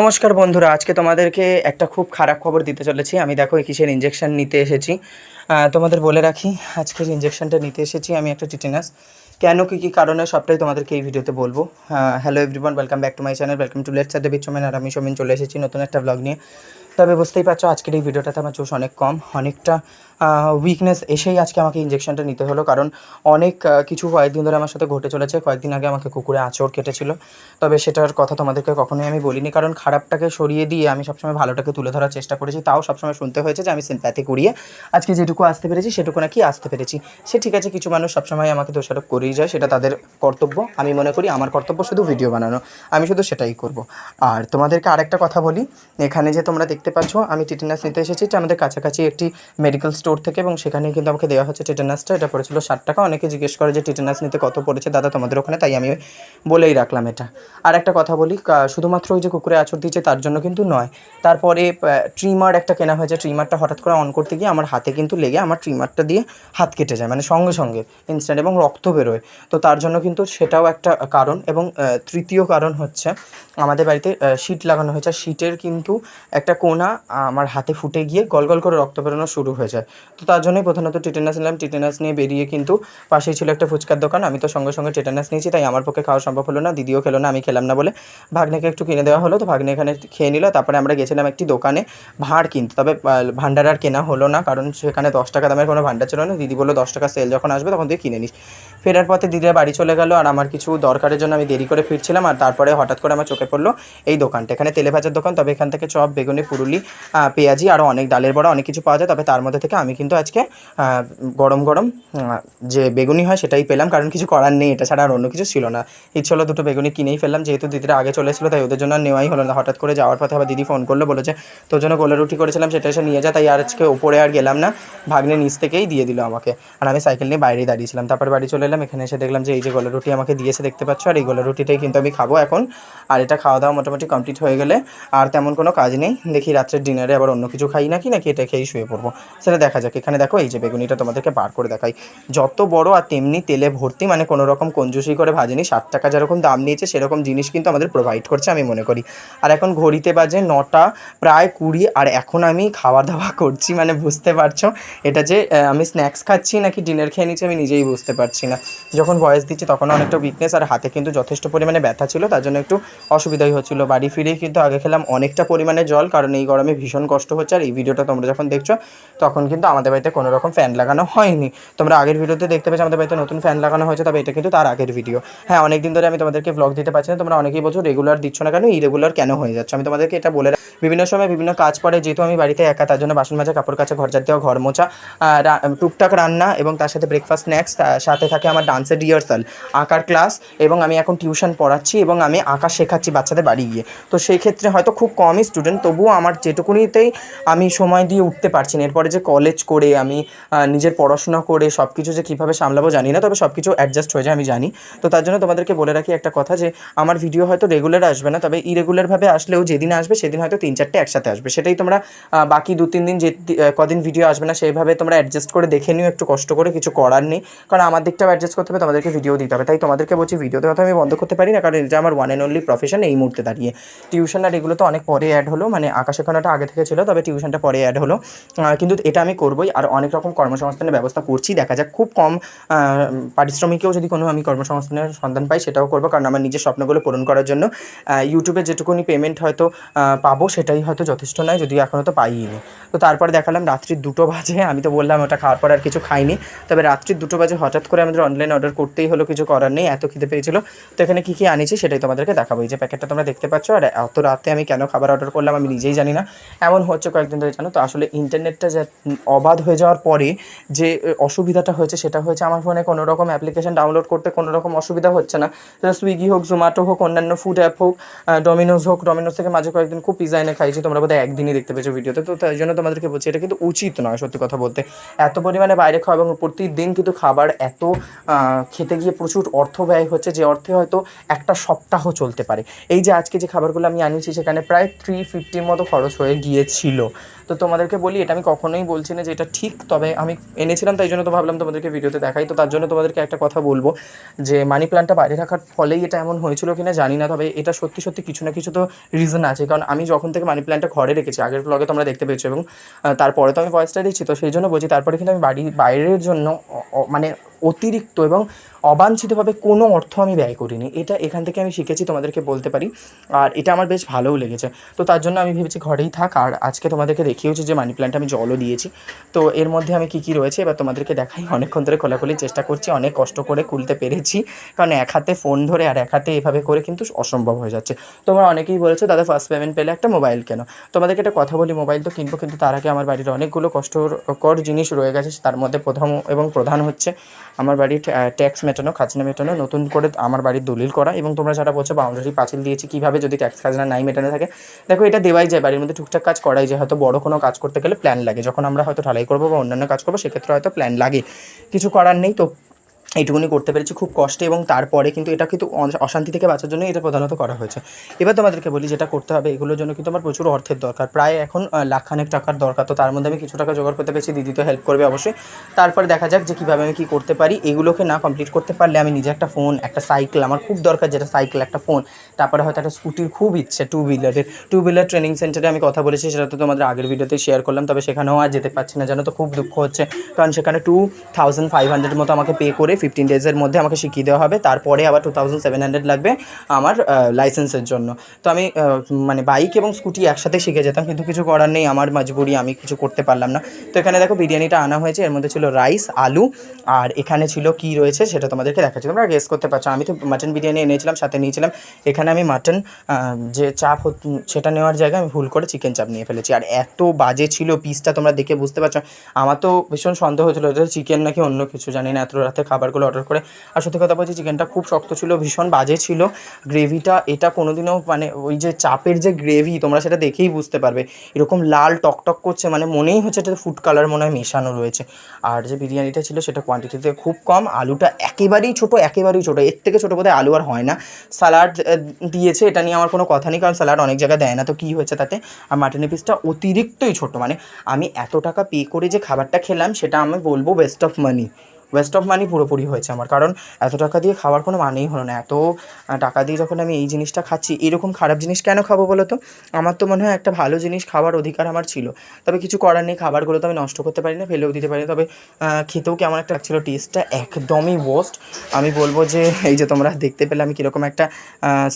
নমস্কার বন্ধুরা, আজকে তোমাদেরকে একটা খুব খারাপ খবর দিতে চলেছি। আমি দেখো কিসের ইঞ্জেকশন নিতে এসেছি। তোমাদের বলে রাখি, আজকের ইঞ্জেকশনটা নিতে এসেছি আমি একটা টিটেনাস কেন, কী কী কারণে, সবটাই তোমাদেরকে এই ভিডিওতে বলব। Hello everyone welcome back to my channel welcome to late সাথে বিচমেন আর আমি সোমেন চলে এসেছি নতুন একটা ব্লগ নিয়ে। তবে বুঝতেই পারছ আজকের এই ভিডিওটাতে আমার জোশ অনেক কম, অনেকটা উইকনেস এসেই আজকে আমাকে ইঞ্জেকশনটা নিতে হলো। কারণ অনেক কিছু কয়েকদিন ধরে আমার সাথে ঘটে চলেছে। কয়েকদিন আগে আমাকে কুকুরে আঁচড় কেটেছিল। তবে সেটার কথা তোমাদেরকে কখনোই আমি বলিনি। কারণ খারাপটাকে সরিয়ে দিয়ে আমি সবসময় ভালোটাকে তুলে ধরার চেষ্টা করেছি। তাও সবসময় শুনতে হয়েছে যে আমি সিম্প্যাথি করিয়ে আজকে যেটুকু আসতে পেরেছি, সেটুকু নাকি আসতে পেরেছি। সে ঠিক আছে, কিছু মানুষ সবসময় আমাকে দোষারোপ করেই যায়, সেটা তাদের কর্তব্য। আমি মনে করি আমার কর্তব্য শুধু ভিডিও বানানো। আমি শুধু সেটাই করব। আর তোমাদেরকে আরেকটা কথা বলি। এখানে যে তোমরা দেখতে পাচ্ছ, আমি টিটেনাস নিতে এসেছি। এটা আমাদের কাছাকাছি একটি মেডিকেল স্টোর থেকে এবং সেখানে কিন্তু আমাকে দেওয়া হচ্ছে টিটেনাসটা এটা পড়েছিল ষাট টাকা। অনেকে জিজ্ঞেস করে যে টিটেনাস নিতে কত পড়েছে? দাদা, তোমাদের ওখানে, তাই আমি বলেই রাখলাম এটা। আর একটা কথা বলি শুধুমাত্র ওই যে কুকুরে আঁচড় দিয়েছে, তার জন্য কিন্তু নয়। তারপরে ট্রিমার একটা কেনা হয়েছে। ট্রিমারটা হঠাৎ করে অন করতে গিয়ে আমার হাতে কিন্তু লেগে আমার ট্রিমারটা দিয়ে হাত কেটে যায় মানে সঙ্গে সঙ্গে ইনস্ট্যান্ট এবং রক্ত বেরোয়। তো তার জন্য কিন্তু সেটাও একটা কারণ এবং তৃতীয় কারণ হচ্ছে, আমাদের বাড়িতে শীট লাগানো হয়েছে। শীটের কিন্তু একটা কোনা আমার হাতে ফুটে গিয়ে গল গল করে রক্ত বেরোনো শুরু হয়ে যায়। তো তার জন্যই প্রধানত টিটেনাস নিলাম। টিটেনাস নিয়ে বেরিয়ে কিন্তু পাশেই ছিল একটা ফুচকার দোকান। আমি তো সঙ্গে সঙ্গে টেটানাস নিয়েছি, তাই আমার পক্ষে খাওয়া সম্ভব হলো না। দিদিও খেলো না, আমি খেলাম না বলে ভাগ্নেকে একটু কিনে দেওয়া হলো। তো ভাগ্নে এখানে খেয়ে নিল। তারপরে আমরা গেছিলাম একটি দোকানে ভাঁড় কিনতে। তবে ভাণ্ডার আর কেনা হলো না। কারণ সেখানে দশ টাকা দামের কোনো ভাণ্ডার ছিল না। দিদি বলল, দশ টাকা সেল যখন আসবে তখন তুই কিনে নিস। ফেরার পথে দিদিরা বাড়ি চলে গেল। আর আমার কিছু দরকারের জন্য আমি দেরি করে ফিরছিলাম। আর তারপরে হঠাৎ করে আমার চোখে পড়ল এই দোকানটা। এখানে তেলে ভাজার দোকান। তবে এখান থেকে চপ, বেগুনি, পুরুলি আহ, পেঁয়াজি আরও অনেক ডালের বড়া অনেক কিছু পাওয়া যায়। তবে তার মধ্যে থেকে আমি কিন্তু আজকে গরম গরম যে বেগুনি হয় সেটাই পেলাম। কারণ কিছু করার নেই এটা ছাড়া আর অন্য কিছু ছিল না। ইচ্ছে হলো দুটো বেগুনি কিনেই ফেললাম। যেহেতু দিদিরা আগে চলে তাই ওদের জন্য নেওয়াই হলো না। হঠাৎ করে যাওয়ার পথে আবার দিদি ফোন করল বলেছে তোর জন্য গোলা রুটি করেছিলাম সেটা এসে নিয়ে যা। তাই আর আজকে ওপরে আর গেলাম না। ভাগ্নে নিচ থেকেই দিয়ে দিল আমাকে। আর আমি সাইকেল নিয়ে বাইরেই দাঁড়িয়েছিলাম। তারপর বাড়ি চলে এলাম। এখানে এসে দেখলাম যে এই যে গোলা রুটি আমাকে দিয়েছে দেখতে পাচ্ছ? আর এই গোলা রুটিটাই কিন্তু আমি খাব এখন। আর এটা খাওয়া দাওয়া মোটামুটি কমপ্লিট হয়ে গেলে। আর তেমন কোনো কাজ নেই। দেখি রাত্রের ডিনারে আবার অন্য কিছু খাই নাকি নাকি এটা খেয়েই শুয়ে পড়ব? সেটা দেখা যাক। এখানে দেখো, এই যে বেগুনিটা তোমাদেরকে বার করে দেখাই। যত বড় আর তেমনি তেলে ভর্তি মানে কোনো রকম কঞ্জুসি করে ভাজেনি, ষাট টাকা যেরকম দাম নিয়েছে, সেরকম জিনিস কিন্তু আমাদের প্রোভাইড করছে আমি মনে করি। আর এখন ঘড়িতে বাজে নটা, প্রায় কুড়ি, আর এখন আমি খাওয়া দাওয়া করছি মানে বুঝতে পারছ? এটা যে আমি স্ন্যাক্স খাচ্ছি নাকি ডিনার খেয়ে নিচ্ছি, আমি নিজেই বুঝতে পারছি না। যখন ভয়েস দিচ্ছি, তখন অনেকটা উইকনেস আর হাতে কিন্তু যথেষ্ট পরিমাণে ব্যথা ছিল, তার জন্য একটু অসুবিধাই হচ্ছিল। বাড়ি ফিরেই কিন্তু আগে খেলাম অনেকটা পরিমাণে জল, কারণ এই গরমে ভীষণ কষ্ট হচ্ছে আর এই ভিডিওটা তোমরা যখন দেখছ, তখন কিন্তু আমাদের বাড়িতে কোনো রকম ফ্যান লাগানো হয়নি। তোমরা আগের ভিডিওতে দেখতে পেয়েছ আমাদের বাড়িতে নতুন ফ্যান লাগানো হয়েছে, তবে এটা কিন্তু তার আগের ভিডিও হ্যাঁ অনেক দিন ধরে আমি তোমাদেরকে ব্লগ দিতে পারছি না, তোমরা অনেকেই বলছো রেগুলার দিচ্ছ না কেন ইরেগুলার কেন হয়ে যাচ্ছে? আমি তোমাদেরকে এটা বলে। বিভিন্ন সময় বিভিন্ন কাজ পড়ে, যেহেতু আমি বাড়িতে একা, তার জন্য বাসন মাজা, কাপড় কাচা, ঘর দেওয়া ঘর মোছা টুকটাক রান্না এবং তার সাথে ব্রেকফাস্ট স্ন্যাক্স সাথে থাকে আমার ডান্সের রিহার্সাল আঁকার ক্লাস এবং আমি এখন টিউশন পড়াচ্ছি এবং আমি আঁকা শেখাচ্ছি বাচ্চাদের বাড়ি গিয়ে। তো সেই ক্ষেত্রে হয়তো খুব কমই স্টুডেন্ট তবুও আমার যেটুকুনিতেই আমি সময় দিয়ে উঠতে পারছি না। এরপরে যে কলেজ করে আমি নিজের পড়াশোনা করে সব কিছু যে কীভাবে সামলাবো জানি না, তবে সব কিছু অ্যাডজাস্ট হয়ে যায়, আমি জানি। তো তার জন্য তোমাদেরকে বলে রাখি একটা কথা যে, আমার ভিডিও হয়তো রেগুলার আসবে না, তবে ইরেগুলারভাবে আসলেও যেদিন আসবে সেদিন হয়তো তিন, চারটে একসাথে আসবে। সেটাই তোমরা বাকি দু, তিন দিন যে কদিন ভিডিও আসবে না, সেইভাবে তোমরা অ্যাডজাস্ট করে দেখে নিও, একটু কষ্ট করে কিছু করার নেই। কারণ আমার দিকটাও অ্যাডজাস্ট করতে হবে, তোমাদেরকে ভিডিও দিতে হবে। তাই তোমাদেরকে বলছি ভিডিওতে কথা আমি বন্ধ করতে পারি না, কারণ এটা আমার ওয়ান অ্যান্ড অনলি প্রফেশন এই মুহূর্তে দাঁড়িয়ে। টিউশন আর এগুলো তো অনেক পরে অ্যাড হলো মানে আকাশ শেখানোটা আগে থেকে ছিল, তবে টিউশনটা পরে অ্যাড হলো। কিন্তু এটা আমি করবোই আর অনেক রকম কর্মসংস্থানের ব্যবস্থা করছি। দেখা যাক, খুব কম পারিশ্রমিকেও যদি কোনো আমি কর্মসংস্থানের সন্ধান পাই সেটাও করব, কারণ আমার নিজের স্বপ্নগুলো পূরণ করার জন্য। ইউটিউবে যেটুকুনি পেমেন্ট হয়তো পাবো সেটাই হয়তো যথেষ্ট নয়, যদিও এখনও তো পাইনি তো তারপরে দেখালাম রাত্রির দুটো বাজে, আমি তো বললাম ওটা খাওয়ার পর আর কিছু খাইনি। তবে রাত্রির দুটো বাজে হঠাৎ করে আমাদের অনলাইন অর্ডার করতেই হলো, কিছু করার নেই, এত খিদে পেয়েছিল। তো এখানে কী কী আনিছি সেটাই তোমাদেরকে দেখাবো। এই যে প্যাকেটটা তোমরা দেখতে পাচ্ছ, আর এত রাতে আমি কেন খাবার অর্ডার করলাম, আমি নিজেই জানি না। এমন হচ্ছে কয়েকদিন ধরে, জানো তো? আসলে ইন্টারনেটটা যা অবাধ হয়ে যাওয়ার পরে যে অসুবিধাটা হয়েছে সেটা হয়েছে আমার ফোনে কোনো রকম অ্যাপ্লিকেশন ডাউনলোড করতে কোনো রকম অসুবিধা হচ্ছে না। সেটা সুইগি হোক জোম্যাটো হোক, অন্যান্য ফুড অ্যাপ হোক ডমিনোজ হোক ডমিনোজ থেকে মাঝে কয়েকদিন খুব পিজা এনে খাইছি তোমরা বোধহয় একদিনই দেখতে পেয়েছ ভিডিওতে। তো তাই জন্য তোমাদেরকে বলছি, এটা কিন্তু উচিত নয় সত্যি কথা বলতে। এত পরিমাণে বাইরে খাওয়া এবং প্রতিদিন কিন্তু খাবার এত খেতে গিয়ে প্রচুর অর্থ ব্যয় হচ্ছে যে, অর্থে হয়তো একটা সপ্তাহ চলতে পারে। এই যে আজকে যে খাবারগুলো আমি আনিয়েছি, সেখানে প্রায় থ্রি ফিফটির মতো খরচ হয়ে গিয়েছিল। তো তোমাদেরকে বলি, এটা আমি কখনোই বলছি না যে এটা ঠিক, তবে আমি এনেছিলাম, তাই জন্য তো ভাবলাম তোমাদেরকে ভিডিওতে দেখাই। তো তার জন্য তোমাদেরকে একটা কথা বলব যে মানি প্ল্যান্টটা বাইরে রাখার ফলেই এটা এমন হয়েছিল কিনা জানি না, তবে এটা সত্যি সত্যি কিছু না কিছু তো রিজন আছে। কারণ আমি যখন থেকে মানি প্ল্যান্টটা ঘরে রেখেছি, আগের ব্লগে তোমরা দেখতে পেয়েছ এবং তারপরে তো আমি ভয়েসটা দিচ্ছি তো সেই জন্য বলছি, তারপরে কিন্তু আমি বাড়ি, বাইরের জন্য মানে অতিরিক্ত এবং অবাঞ্ছিতভাবে কোনো অর্থ আমি ব্যয় করিনি। এটা এখান থেকে আমি শিখেছি, তোমাদেরকে বলতে পারি। আর এটা আমার বেশ ভালোও লেগেছে। তো তার জন্য আমি ভেবেছি ঘরেই থাক। আর আজকে তোমাদেরকে দেখিয়েছি যে মানি প্ল্যান্ট আমি জলও দিয়েছি। তো এর মধ্যে আমি কী কী রয়েছে এবার তোমাদেরকে দেখাই। অনেকক্ষণ ধরে খোলাখুলির চেষ্টা করছি, অনেক কষ্ট করে খুলতে পেরেছি। কারণ এক হাতে ফোন ধরে আর এক হাতে এভাবে করে কিন্তু অসম্ভব হয়ে যাচ্ছে। তোমরা অনেকেই বলেছ, দাদা ফার্স্ট পেমেন্ট পেলে একটা মোবাইল কেন? তোমাদেরকে একটা কথা বলি মোবাইল তো কিনবো কিন্তু তার আগে আমার বাড়ির অনেকগুলো কষ্টকর জিনিস রয়ে গেছে, তার মধ্যে প্রথম এবং প্রধান হচ্ছে আমার বাড়ির ট্যাক্স মেটানো, খাজনা মেটানো, নতুন করে আমার বাড়ির দলিল করা এবং তোমরা যারা বলছো বাউন্ডারি পাঁচিল দিয়েছি, কীভাবে যদি ট্যাক্স খাজনা নাই মেটানো থাকে, দেখো এটা দেওয়াই যায়, বাড়ির মধ্যে টুকটাক কাজ করাই যায়। হয়তো বড় কোনো কাজ করতে গেলে প্ল্যান লাগে। যখন আমরা হয়তো ঢালাই করব বা অন্যান্য কাজ করব, সেক্ষেত্রে হয়তো প্ল্যান লাগে। কিছু করার নেই, তো এইটুকুনি করতে পেরেছি খুব কষ্টে এবং তারপরে কিন্তু এটা কিন্তু অশান্তি থেকে বাঁচার জন্য এটা প্রধানত করা হয়েছে। এবার তোমাদেরকে বলি যেটা করতে হবে, এগুলোর জন্য কিন্তু আমার প্রচুর অর্থের দরকার। প্রায় এখন লাখখানেক টাকার দরকার। তো তার মধ্যে আমি কিছু টাকা জোগাড় করতে পেরেছি দিদি তো হেল্প করবে অবশ্যই। তারপরে দেখা যাক যে কীভাবে আমি কী করতে পারি। এগুলোকে না কমপ্লিট করতে পারলে আমি নিজে একটা ফোন একটা সাইকেল আমার খুব দরকার যেটা সাইকেল একটা ফোন তারপরে হয়তো একটা স্কুটির খুব ইচ্ছে টু হুইলারের টু হুইলার ট্রেনিং সেন্টারে আমি কথা বলেছি, সেটা তো তোমাদের আগের ভিডিওতে শেয়ার করলাম, তবে সেখানেও আর যেতে পারছি না। জানো তো খুব দুঃখ হচ্ছে। কারণ সেখানে টু থাউজেন্ড ফাইভ হান্ড্রেড মতো আমাকে পে করে ফিফটিন ডেজের মধ্যে আমাকে শিখিয়ে দেওয়া হবে। তারপরে আবার টু থাউজেন্ড সেভেন হান্ড্রেড লাগবে আমার লাইসেন্সের জন্য। তো আমি মানে বাইক এবং স্কুটি একসাথে শিখে যেতাম, কিন্তু কিছু করার নেই। আমার মজবুরি, আমি কিছু করতে পারলাম না। তো এখানে দেখো বিরিয়ানিটা আনা হয়েছে। এর মধ্যে ছিল রাইস আলু, আর এখানে ছিল কি রয়েছে সেটা তোমাদেরকে দেখাচ্ছি। তোমরা গেস করতে পারছ। আমি তো মাটন বিরিয়ানি এনেছিলাম, সাথে নিয়েছিলাম। এখানে আমি মাটন যে চাপ সেটা নেওয়ার জায়গায় আমি ভুল করে চিকেন চাপ নিয়ে ফেলেছি। আর এত বাজে ছিল পিসটা তোমরা দেখে বুঝতে পারছ। আমার তো ভীষণ সন্দেহ হয়েছিল চিকেন নাকি অন্য কিছু? জানি না, এত রাতে খাবারগুলো অর্ডার করে। আর সত্যি কথা বলছি চিকেনটা খুব শক্ত ছিল, ভীষণ বাজে ছিল। গ্রেভিটা এটা কোনোদিনও মানে ওই যে চাপের যে গ্রেভি তোমরা সেটা দেখেই বুঝতে পারবে। এরকম লাল টকটক করছে মানে মনেই হচ্ছে এটা ফুড কালার মনে হয় মেশানো রয়েছে। আর যে বিরিয়ানিটা ছিল, সেটা কোয়ান্টিটিতে খুব কম। আলুটা একেবারেই ছোট একেবারেই ছোট। এর থেকে ছোটো বোধহয় আলু আর হয় না। স্যালাড দিয়েছে, এটা নিয়ে আমার কোনো কথা নেই, কারণ স্যালাড অনেক জায়গায় দেয় না। তো কী হয়েছে তাতে? আর মাটনের পিসটা অতিরিক্তই ছোট। মানে আমি এত টাকা পে করে যে খাবারটা খেলাম, সেটা আমি বলব waste of money waste of money পুরোপুরি হয়েছে আমার। কারণ এত টাকা দিয়ে খাওয়ার কোনো মানেই হলো না। এত টাকা দিয়ে যখন আমি এই জিনিসটা খাচ্ছি, এরকম খারাপ জিনিস কেন খাব বলো তো? আমার তো মনে হয় একটা ভালো জিনিস খাওয়ার অধিকার আমার ছিল। তবে কিছু করার নেই, খাবারগুলো তো আমি নষ্ট করতে পারি না, ফেলেও দিতে পারি তবে খেতেও কেমন একটা লাগছিল টেস্টটা একদমই ওয়াস্ট আমি বলব যে, এই যে তোমরা দেখতে পেলে, আমি কীরকম একটা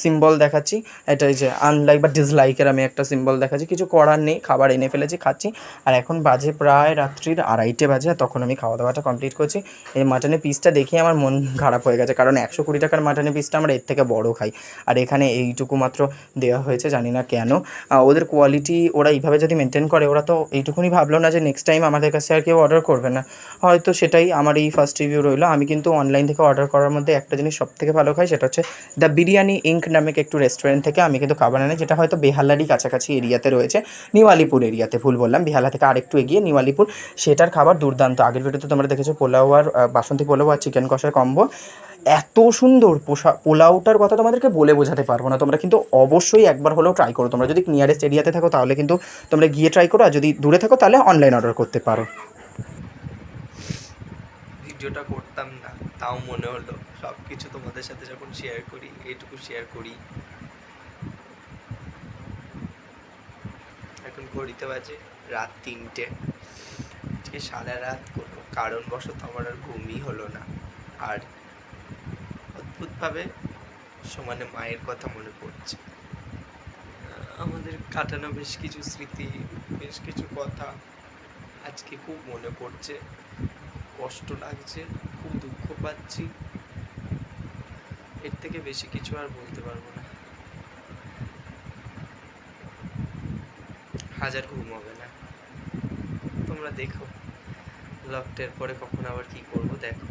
সিম্বল দেখাচ্ছি। এটা এই যে আনলাইক বা ডিসলাইকের আমি একটা সিম্বল দেখাচ্ছি। কিছু করার নেই, খাবার এনে ফেলেছি, খাচ্ছি। আর এখন বাজে প্রায় রাত্রির আড়াইটে বাজে তখন আমি খাওয়া দাওয়াটা কমপ্লিট করছি। এই মাটনের পিসটা দেখে আমার মন খারাপ হয়ে গেছে। কারণ একশো কুড়ি টাকার মাটনের পিসটা আমরা এর থেকে বড় খাই। আর এখানে এইটুকু মাত্র দেওয়া হয়েছে, জানি না কেন। ওদের কোয়ালিটি ওরা এইভাবে যদি মেনটেন করে, ওরা তো এইটুকুনি ভাবলো না যে নেক্সট টাইম আমাদের কাছে আর কেউ অর্ডার করবে না। হয়তো সেটাই আমার এই ফার্স্ট রিভিউ রইল। আমি কিন্তু অনলাইন থেকে অর্ডার করার মধ্যে একটা জিনিস সব থেকে ভালো খাই, সেটা হচ্ছে দ্য বিরিয়ানি ইঙ্ক নামে একটু রেস্টুরেন্ট থেকে আমি কিন্তু খাবার আনি, যেটা হয়তো বেহালারই কাছাকাছি এরিয়াতে রয়েছে। নিউ আলিপুর এরিয়াতে, ভুল বললাম। বেহালা থেকে আরেকটু এগিয়ে নিউ সেটার খাবার দুর্দান্ত। আগের ভিডিওতে তোমরা দেখেছ পোলাও আর বাসন্তী পোলাও আর চিকেন কষার কম্বো এত সুন্দর পোষা পোলাওটার কথা তোমাদেরকে বলে বোঝাতে পারব না। তোমরা কিন্তু অবশ্যই একবার হলেও ট্রাই করো। তোমরা যদি নিয়ারেস্ট এরিয়াতে থাকো, তাহলে কিন্তু তোমরা গিয়ে ট্রাই করো। আর যদি দূরে থাকো, তাহলে অনলাইন অর্ডার করতে পারো। ভিডিওটা করতাম না, তাও মনে হলো। সব কিছু তোমাদের সাথে যখন শেয়ার করি, এইটুকু শেয়ার করি। এখন ঘড়িতে বাজে রাত তিনটে। আজকে সারা রাত কোনো কারণবশত আমার আর ঘুমই হলো না। আর অদ্ভুতভাবে সমানে মায়ের কথা মনে পড়ছে। আমাদের কাটানো বেশ কিছু স্মৃতি, বেশ কিছু কথা আজকে খুব মনে পড়ছে। কষ্ট লাগছে, খুব দুঃখ পাচ্ছি। এর থেকে বেশি কিছু আর বলতে পারব না। হাজার ঘুম হবে না। তোমরা দেখো। লকটের পরে কখন আবার কি করব দেখো।